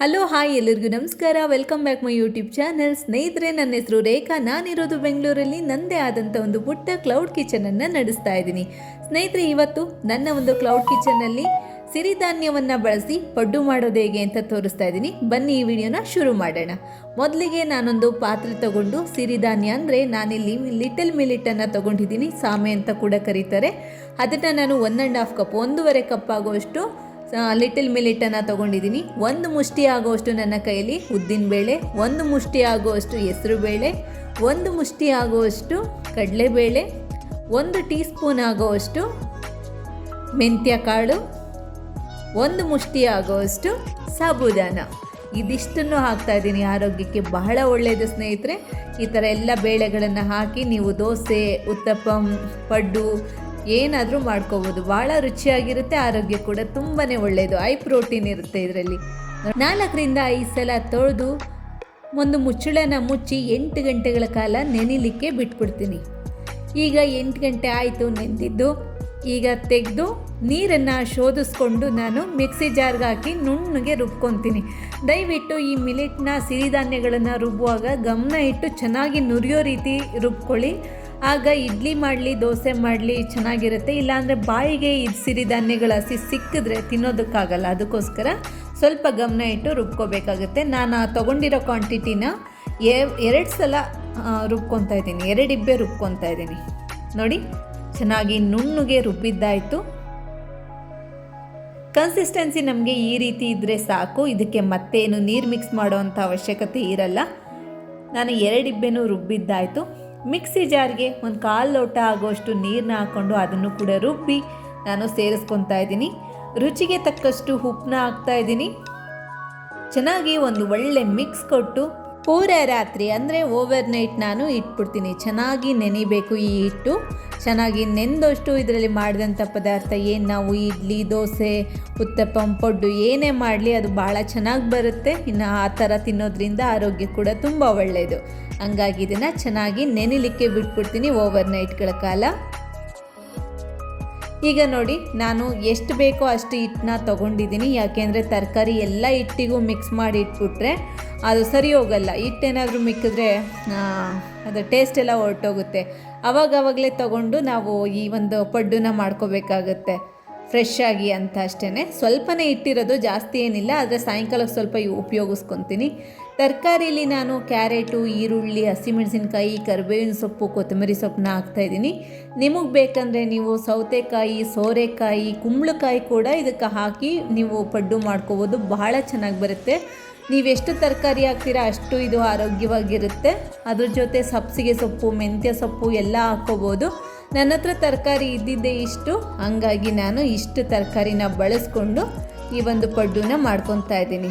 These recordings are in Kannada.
ಹಲೋ ಹಾಯ್ ಎಲ್ಲರಿಗೂ ನಮಸ್ಕಾರ. Welcome back my YouTube channel ಸ್ನೇಹಿತರೆ, ನನ್ನ ಹೆಸರು ರೇಖಾ. ನಾನಿರೋದು ಬೆಂಗಳೂರಲ್ಲಿ. ನನ್ನದೇ ಆದಂಥ ಒಂದು ಪುಟ್ಟ ಕ್ಲೌಡ್ ಕಿಚನನ್ನು ನಡೆಸ್ತಾ ಇದ್ದೀನಿ. ಸ್ನೇಹಿತರೆ, ಇವತ್ತು ನನ್ನ ಒಂದು ಕ್ಲೌಡ್ ಕಿಚನಲ್ಲಿ ಸಿರಿಧಾನ್ಯವನ್ನು ಬಳಸಿ ಪಡ್ಡು ಮಾಡೋದು ಹೇಗೆ ಅಂತ ತೋರಿಸ್ತಾ ಇದ್ದೀನಿ. ಬನ್ನಿ ಈ ವಿಡಿಯೋನ ಶುರು ಮಾಡೋಣ. ಮೊದಲಿಗೆ ನಾನೊಂದು ಪಾತ್ರೆ ತಗೊಂಡು ಸಿರಿಧಾನ್ಯ ಅಂದರೆ ನಾನಿಲ್ಲಿ ಲಿಟಲ್ ಮಿಲಿಟನ್ನು ತಗೊಂಡಿದ್ದೀನಿ. ಸಾಮೆ ಅಂತ ಕೂಡ ಕರೀತಾರೆ. ಅದನ್ನು ನಾನು ಒನ್ ಆ್ಯಂಡ್ ಹಾಫ್ ಕಪ್ ಒಂದೂವರೆ ಕಪ್ ಆಗುವಷ್ಟು ಲಿಟಲ್ ಮಿಲಿಟನ್ನು ತೊಗೊಂಡಿದ್ದೀನಿ. ಒಂದು ಮುಷ್ಟಿ ಆಗುವಷ್ಟು ನನ್ನ ಕೈಯಲ್ಲಿ ಉದ್ದಿನಬೇಳೆ ಒಂದು ಮುಷ್ಟಿ ಆಗುವಷ್ಟು ಹೆಸರುಬೇಳೆ ಒಂದು ಮುಷ್ಟಿ ಆಗುವಷ್ಟು ಕಡಲೆಬೇಳೆ ಒಂದು ಟೀ ಸ್ಪೂನ್ ಆಗುವಷ್ಟು ಮೆಂತ್ಯ ಕಾಳು, ಒಂದು ಮುಷ್ಟಿ ಆಗುವಷ್ಟು ಸಾಬುದಾನ. ಇದಿಷ್ಟನ್ನು ಹಾಕ್ತಾ ಇದ್ದೀನಿ. ಆರೋಗ್ಯಕ್ಕೆ ಬಹಳ ಒಳ್ಳೆಯದು ಸ್ನೇಹಿತರೆ. ಈ ಥರ ಎಲ್ಲ ಬೇಳೆಗಳನ್ನು ಹಾಕಿ ನೀವು ದೋಸೆ ಉತ್ತಪ್ಪಂ ಪಡ್ಡು ಏನಾದರೂ ಮಾಡ್ಕೋಬೋದು. ಭಾಳ ರುಚಿಯಾಗಿರುತ್ತೆ, ಆರೋಗ್ಯ ಕೂಡ ತುಂಬಾ ಒಳ್ಳೆಯದು ಐ ಪ್ರೋಟೀನ್ ಇರುತ್ತೆ ಇದರಲ್ಲಿ. ನಾಲ್ಕರಿಂದ ಐದು ಸಲ ತೊಳೆದು ಒಂದು ಮುಚ್ಚಳನ ಮುಚ್ಚಿ ಎಂಟು ಗಂಟೆಗಳ ಕಾಲ ನೆನಿಲಿಕ್ಕೆ ಬಿಟ್ಬಿಡ್ತೀನಿ. ಈಗ ಎಂಟು ಗಂಟೆ ಆಯಿತು ನೆಂದಿದ್ದು. ಈಗ ತೆಗೆದು ನೀರನ್ನು ಶೋಧಿಸ್ಕೊಂಡು ನಾನು ಮಿಕ್ಸಿ ಜಾರ್ಗೆ ಹಾಕಿ ನುಣ್ಣಗೆ ರುಬ್ಕೊತೀನಿ. ದಯವಿಟ್ಟು ಈ ಮಿಲೆಟ್ನ ಸಿರಿಧಾನ್ಯಗಳನ್ನು ರುಬ್ಬುವಾಗ ಗಮನ ಇಟ್ಟು ಚೆನ್ನಾಗಿ ನುರಿಯೋ ರೀತಿ ರುಬ್ಕೊಳ್ಳಿ. ಆಗ ಇಡ್ಲಿ ಮಾಡಲಿ, ದೋಸೆ ಮಾಡಲಿ ಚೆನ್ನಾಗಿರುತ್ತೆ. ಇಲ್ಲಾಂದರೆ ಬಾಯಿಗೆ ಇದು ಸಿರಿಧಾನ್ಯಗಳ ಹಸಿ ಸಿಕ್ಕಿದ್ರೆ ತಿನ್ನೋದಕ್ಕಾಗಲ್ಲ. ಅದಕ್ಕೋಸ್ಕರ ಸ್ವಲ್ಪ ಗಮನ ಇಟ್ಟು ರುಬ್ಕೋಬೇಕಾಗುತ್ತೆ. ನಾನು ತೊಗೊಂಡಿರೋ ಕ್ವಾಂಟಿಟಿನ ಎರಡು ಸಲ ರುಬ್ಕೊತಾ ಇದ್ದೀನಿ. ಎರಡಿಬ್ಬೆ ರುಬ್ಕೊತಾ ಇದ್ದೀನಿ. ನೋಡಿ, ಚೆನ್ನಾಗಿ ನುಣ್ಣಗೆ ರುಬ್ಬಿದ್ದಾಯಿತು. ಕನ್ಸಿಸ್ಟೆನ್ಸಿ ನಮಗೆ ಈ ರೀತಿ ಇದ್ದರೆ ಸಾಕು. ಇದಕ್ಕೆ ಮತ್ತೇನು ನೀರು ಮಿಕ್ಸ್ ಮಾಡೋವಂಥ ಅವಶ್ಯಕತೆ ಇರಲ್ಲ. ನಾನು ಎರಡಿಬ್ಬೆನೂ ರುಬ್ಬಿದ್ದಾಯಿತು. ಮಿಕ್ಸಿ ಜಾರ್ಗೆ ಒಂದು ಕಾಲು ಲೋಟ ಆಗುವಷ್ಟು ನೀರನ್ನ ಹಾಕ್ಕೊಂಡು ಅದನ್ನು ಕೂಡ ರುಬ್ಬಿ ನಾನು ಸೇರಿಸ್ಕೊತಾ ಇದ್ದೀನಿ. ರುಚಿಗೆ ತಕ್ಕಷ್ಟು ಉಪ್ಪನ್ನ ಹಾಕ್ತಾ ಇದ್ದೀನಿ. ಚೆನ್ನಾಗಿ ಒಂದು ಒಳ್ಳೆ ಮಿಕ್ಸ್ ಕೊಟ್ಟು ಪೂರ ರಾತ್ರಿ, ಅಂದರೆ ಓವರ್ ನೈಟ್ ನಾನು ಇಟ್ಬಿಡ್ತೀನಿ. ಚೆನ್ನಾಗಿ ನೆನಿಬೇಕು ಈ ಹಿಟ್ಟು. ಚೆನ್ನಾಗಿ ನೆಂದಷ್ಟು ಇದರಲ್ಲಿ ಮಾಡಿದಂಥ ಪದಾರ್ಥ ಏನು ನಾವು ಇಡ್ಲಿ, ದೋಸೆ, ಉತ್ತಪ್ಪಂ, ಪೊಡ್ಡು ಏನೇ ಮಾಡಲಿ ಅದು ಭಾಳ ಚೆನ್ನಾಗಿ ಬರುತ್ತೆ. ಇನ್ನು ಆ ಥರ ತಿನ್ನೋದ್ರಿಂದ ಆರೋಗ್ಯ ಕೂಡ ತುಂಬ ಒಳ್ಳೆಯದು ಹಂಗಾಗಿ ಇದನ್ನು ಚೆನ್ನಾಗಿ ನೆನಿಲಿಕ್ಕೆ ಬಿಟ್ಬಿಡ್ತೀನಿ ಓವರ್ ನೈಟ್ಗಳ ಕಾಲ. ಈಗ ನೋಡಿ, ನಾನು ಎಷ್ಟು ಬೇಕೋ ಅಷ್ಟು ಹಿಟ್ಟನ್ನ ತೊಗೊಂಡಿದ್ದೀನಿ. ಯಾಕೆಂದರೆ ತರಕಾರಿ ಎಲ್ಲ ಹಿಟ್ಟಿಗೂ ಮಿಕ್ಸ್ ಮಾಡಿ ಇಟ್ಬಿಟ್ರೆ ಅದು ಸರಿ ಹೋಗಲ್ಲ. ಹಿಟ್ಟೇನಾದರೂ ಮಿಕ್ಕಿದ್ರೆ ಅದು ಟೇಸ್ಟ್ ಎಲ್ಲ ಹೊರಟೋಗುತ್ತೆ. ಅವಾಗವಾಗಲೇ ತೊಗೊಂಡು ನಾವು ಈ ಒಂದು ಪಡ್ಡುನ ಮಾಡ್ಕೋಬೇಕಾಗತ್ತೆ. ಫ್ರೆಶ್ ಆಗಿ ಅಂತ ಅಷ್ಟೇ ಸ್ವಲ್ಪನೇ ಇಟ್ಟಿರೋದು ಜಾಸ್ತಿ ಏನಿಲ್ಲ, ಆದರೆ ಸಾಯಂಕಾಲಕ್ಕೆ ಸ್ವಲ್ಪ ಉಪಯೋಗಿಸ್ಕೊತೀನಿ. ತರಕಾರಿಯಲ್ಲಿ ನಾನು ಕ್ಯಾರೆಟು, ಈರುಳ್ಳಿ, ಹಸಿಮೆಣಸಿನ್ಕಾಯಿ, ಕರಿಬೇವಿನ ಸೊಪ್ಪು, ಕೊತ್ತಂಬರಿ ಸೊಪ್ಪನ್ನ ಹಾಕ್ತಾಯಿದ್ದೀನಿ ನಿಮಗೆ ಬೇಕಂದರೆ ನೀವು ಸೌತೆಕಾಯಿ, ಸೋರೆಕಾಯಿ, ಕುಂಬಳಕಾಯಿ ಕೂಡ ಇದಕ್ಕೆ ಹಾಕಿ ನೀವು ಪಡ್ಡು ಮಾಡ್ಕೋಬೋದು. ಬಹಳ ಚೆನ್ನಾಗಿ ಬರುತ್ತೆ. ನೀವೆಷ್ಟು ತರಕಾರಿ ಹಾಕ್ತೀರಾ ಅಷ್ಟು ಇದು ಆರೋಗ್ಯವಾಗಿರುತ್ತೆ. ಅದ್ರ ಜೊತೆ ಸಬ್ಸಿಗೆ ಸೊಪ್ಪು, ಮೆಂತ್ಯ ಸೊಪ್ಪು ಎಲ್ಲ ಹಾಕ್ಕೋಬೋದು. ನನ್ನ ಹತ್ರ ತರಕಾರಿ ಇದ್ದಿದ್ದೇ ಇಷ್ಟು, ಹಂಗಾಗಿ ನಾನು ಇಷ್ಟು ತರಕಾರಿನ ಬಳಸ್ಕೊಂಡು ಈ ಒಂದು ಪಡ್ಡುನ ಮಾಡ್ಕೊತಾ ಇದ್ದೀನಿ.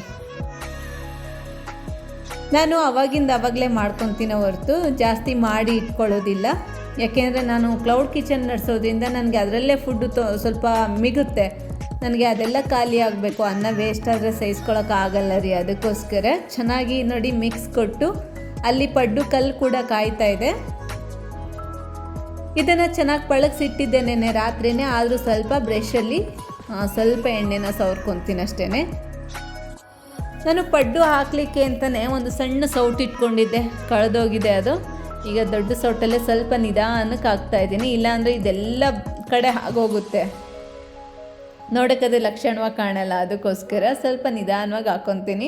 ನಾನು ಅವಾಗಿಂದ ಅವಾಗಲೇ ಮಾಡ್ಕೊತೀನೋ ಹೊರತು, ಜಾಸ್ತಿ ಮಾಡಿ ಇಟ್ಕೊಳ್ಳೋದಿಲ್ಲ. ಯಾಕೆಂದರೆ ನಾನು ಕ್ಲೌಡ್ ಕಿಚನ್ ನಡೆಸೋದ್ರಿಂದ ನನಗೆ ಅದರಲ್ಲೇ ಫುಡ್ಡು ತೊ, ಸ್ವಲ್ಪ ಮಿಗುತ್ತೆ. ನನಗೆ ಅದೆಲ್ಲ ಖಾಲಿ ಆಗಬೇಕು, ಅನ್ನ ವೇಸ್ಟ್ ಆದರೆ ಸಹಿಸ್ಕೊಳಕ್ಕಾಗಲ್ಲ ರೀ ಅದಕ್ಕೋಸ್ಕರ. ಚೆನ್ನಾಗಿ ನೋಡಿ ಮಿಕ್ಸ್ ಕೊಟ್ಟು, ಅಲ್ಲಿ ಪಡ್ಡು ಕಲ್ಲು ಕೂಡ ಕಾಯ್ತಾ ಇದೆ. ಇದನ್ನು ಚೆನ್ನಾಗಿ ಪಳಗಿಸಿಟ್ಟಿದ್ದೆ ನೆನೆ ರಾತ್ರಿನೇ, ಆದರೂ ಸ್ವಲ್ಪ ಬ್ರಷಲ್ಲಿ ಸ್ವಲ್ಪ ಎಣ್ಣೆನ ಸವರ್ಕೊತೀನಿ ಅಷ್ಟೇ ನಾನು ಪಡ್ಡು ಹಾಕಲಿಕ್ಕೆ ಅಂತಲೇ ಒಂದು ಸಣ್ಣ ಸೌಟ್ ಇಟ್ಕೊಂಡಿದ್ದೆ, ಕಳೆದೋಗಿದೆ ಅದು. ಈಗ ದೊಡ್ಡ ಸೌಟಲ್ಲೇ ಸ್ವಲ್ಪ ನಿಧಾನಕ್ಕೆ ಹಾಕ್ತಾ ಇದ್ದೀನಿ, ಇಲ್ಲಾಂದರೆ ಇದೆಲ್ಲ ಕಡೆ ಆಗೋಗುತ್ತೆ. ನೋಡೋಕ್ಕದೇ ಲಕ್ಷಣವಾಗಿ ಕಾಣಲ್ಲ ಅದಕ್ಕೋಸ್ಕರ ಸ್ವಲ್ಪ ನಿಧಾನವಾಗಿ ಹಾಕ್ಕೊತೀನಿ.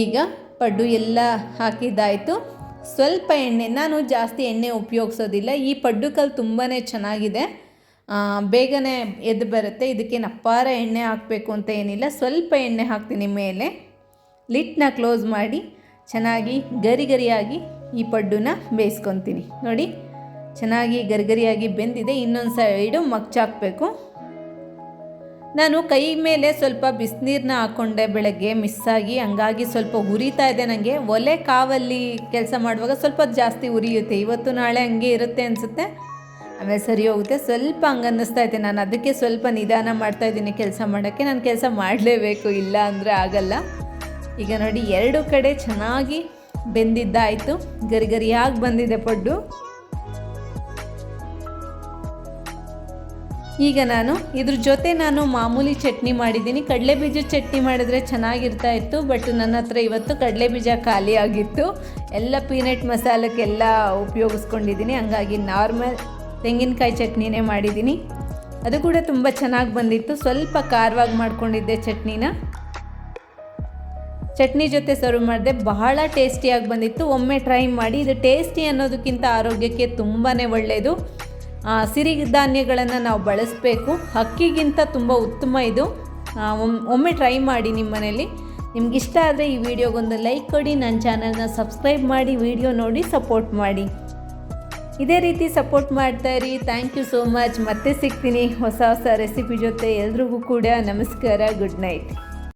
ಈಗ ಪಡ್ಡು ಎಲ್ಲ ಹಾಕಿದ್ದಾಯಿತು. ಸ್ವಲ್ಪ ಎಣ್ಣೆ, ನಾನು ಜಾಸ್ತಿ ಎಣ್ಣೆ ಉಪಯೋಗಿಸೋದಿಲ್ಲ. ಈ ಪಡ್ಡು ಕಲ್ಲು ತುಂಬಾ ಚೆನ್ನಾಗಿದೆ ಬೇಗನೆ ಎದ್ದು ಬರುತ್ತೆ. ಇದಕ್ಕೆ ನಪ್ಪಾರ ಎಣ್ಣೆ ಹಾಕಬೇಕು ಅಂತ ಏನಿಲ್ಲ. ಸ್ವಲ್ಪ ಎಣ್ಣೆ ಹಾಕ್ತೀನಿ ಮೇಲೆ. ಲಿಟ್ನ ಕ್ಲೋಸ್ ಮಾಡಿ ಚೆನ್ನಾಗಿ ಗರಿ ಗರಿಯಾಗಿ ಈ ಪಡ್ಡುನ ಬೇಯಿಸ್ಕೊತೀನಿ. ನೋಡಿ, ಚೆನ್ನಾಗಿ ಗರಿಗರಿಯಾಗಿ ಬೆಂದಿದೆ. ಇನ್ನೊಂದು ಸೈಡು ಮಗ್ಚಾಕಬೇಕು. ನಾನು ಕೈ ಮೇಲೆ ಸ್ವಲ್ಪ ಬಿಸಿನೀರನ್ನ ಹಾಕ್ಕೊಂಡೆ ಬೆಳಗ್ಗೆ ಮಿಸ್ಸಾಗಿ, ಹಂಗಾಗಿ ಸ್ವಲ್ಪ ಉರಿತಾ ಇದೆ ನನಗೆ ಒಲೆ ಕಾವಲ್ಲಿ ಕೆಲಸ ಮಾಡುವಾಗ ಸ್ವಲ್ಪ ಜಾಸ್ತಿ ಉರಿಯುತ್ತೆ. ಇವತ್ತು ನಾಳೆ ಹಂಗೆ ಇರುತ್ತೆ ಅನಿಸುತ್ತೆ. ಆಮೇಲೆ ಸರಿ ಹೋಗುತ್ತೆ. ಸ್ವಲ್ಪ ಹಂಗೆ ಅನ್ನಿಸ್ತಾ ಇದೆ. ನಾನು ಅದಕ್ಕೆ ಸ್ವಲ್ಪ ನಿಧಾನ ಮಾಡ್ತಾಯಿದ್ದೀನಿ ಕೆಲಸ ಮಾಡೋಕ್ಕೆ. ನಾನು ಕೆಲಸ ಮಾಡಲೇಬೇಕು. ಇಲ್ಲ ಅಂದರೆ ಆಗಲ್ಲ. ಈಗ ನೋಡಿ, ಎರಡು ಕಡೆ ಚೆನ್ನಾಗಿ ಬೆಂದಿದ್ದಾಯಿತು. ಗರಿ ಗರಿಯಾಗಿ ಬಂದಿದೆ ಪಡ್ಡು. ಈಗ ನಾನು ಇದ್ರ ಜೊತೆ ನಾನು ಮಾಮೂಲಿ ಚಟ್ನಿ ಮಾಡಿದ್ದೀನಿ. ಕಡಲೆಬೀಜ ಚಟ್ನಿ ಮಾಡಿದ್ರೆ ಚೆನ್ನಾಗಿರ್ತಾ ಇತ್ತು ಬಟ್ ನನ್ನ ಹತ್ರ ಇವತ್ತು ಕಡಲೆಬೀಜ ಖಾಲಿ ಆಗಿತ್ತು. ಎಲ್ಲ ಪೀನಟ್ ಮಸಾಲಕ್ಕೆಲ್ಲ ಉಪಯೋಗಿಸ್ಕೊಂಡಿದ್ದೀನಿ. ಹಂಗಾಗಿ ನಾರ್ಮಲ್ ತೆಂಗಿನಕಾಯಿ ಚಟ್ನಿನೇ ಮಾಡಿದ್ದೀನಿ. ಅದು ಕೂಡ ತುಂಬ ಚೆನ್ನಾಗಿ ಬಂದಿತ್ತು. ಸ್ವಲ್ಪ ಖಾರವಾಗಿ ಮಾಡ್ಕೊಂಡಿದ್ದೆ ಚಟ್ನಿನ. ಚಟ್ನಿ ಜೊತೆ ಸರ್ವ್ ಮಾಡಿದೆ. ಬಹಳ ಟೇಸ್ಟಿಯಾಗಿ ಬಂದಿತ್ತು. ಒಮ್ಮೆ ಟ್ರೈ ಮಾಡಿ. ಇದು ಟೇಸ್ಟಿ ಅನ್ನೋದಕ್ಕಿಂತ ಆರೋಗ್ಯಕ್ಕೆ ತುಂಬಾ ಒಳ್ಳೆಯದು ಸಿರಿಧಾನ್ಯಗಳನ್ನು ನಾವು ಬಳಸಬೇಕು. ಅಕ್ಕಿಗಿಂತ ತುಂಬ ಉತ್ತಮ ಇದು. ಒಮ್ಮೆ ಟ್ರೈ ಮಾಡಿ ನಿಮ್ಮ ಮನೇಲಿ. ನಿಮ್ಗೆ ಇಷ್ಟ ಆದರೆ ಈ ವಿಡಿಯೋಗೊಂದು ಲೈಕ್ ಕೊಡಿ ನನ್ನ ಚಾನಲ್ನ ಸಬ್ಸ್ಕ್ರೈಬ್ ಮಾಡಿ, ವಿಡಿಯೋ ನೋಡಿ ಸಪೋರ್ಟ್ ಮಾಡಿ. ಇದೇ ರೀತಿ ಸಪೋರ್ಟ್ ಮಾಡ್ತಾ ಇರಿ. ಥ್ಯಾಂಕ್ ಯು ಸೋ ಮಚ್ ಮತ್ತೆ ಸಿಗ್ತೀನಿ ಹೊಸ ಹೊಸ ರೆಸಿಪಿ ಜೊತೆ ಎಲ್ರಿಗೂ ಕೂಡ. ನಮಸ್ಕಾರ ಗುಡ್ ನೈಟ್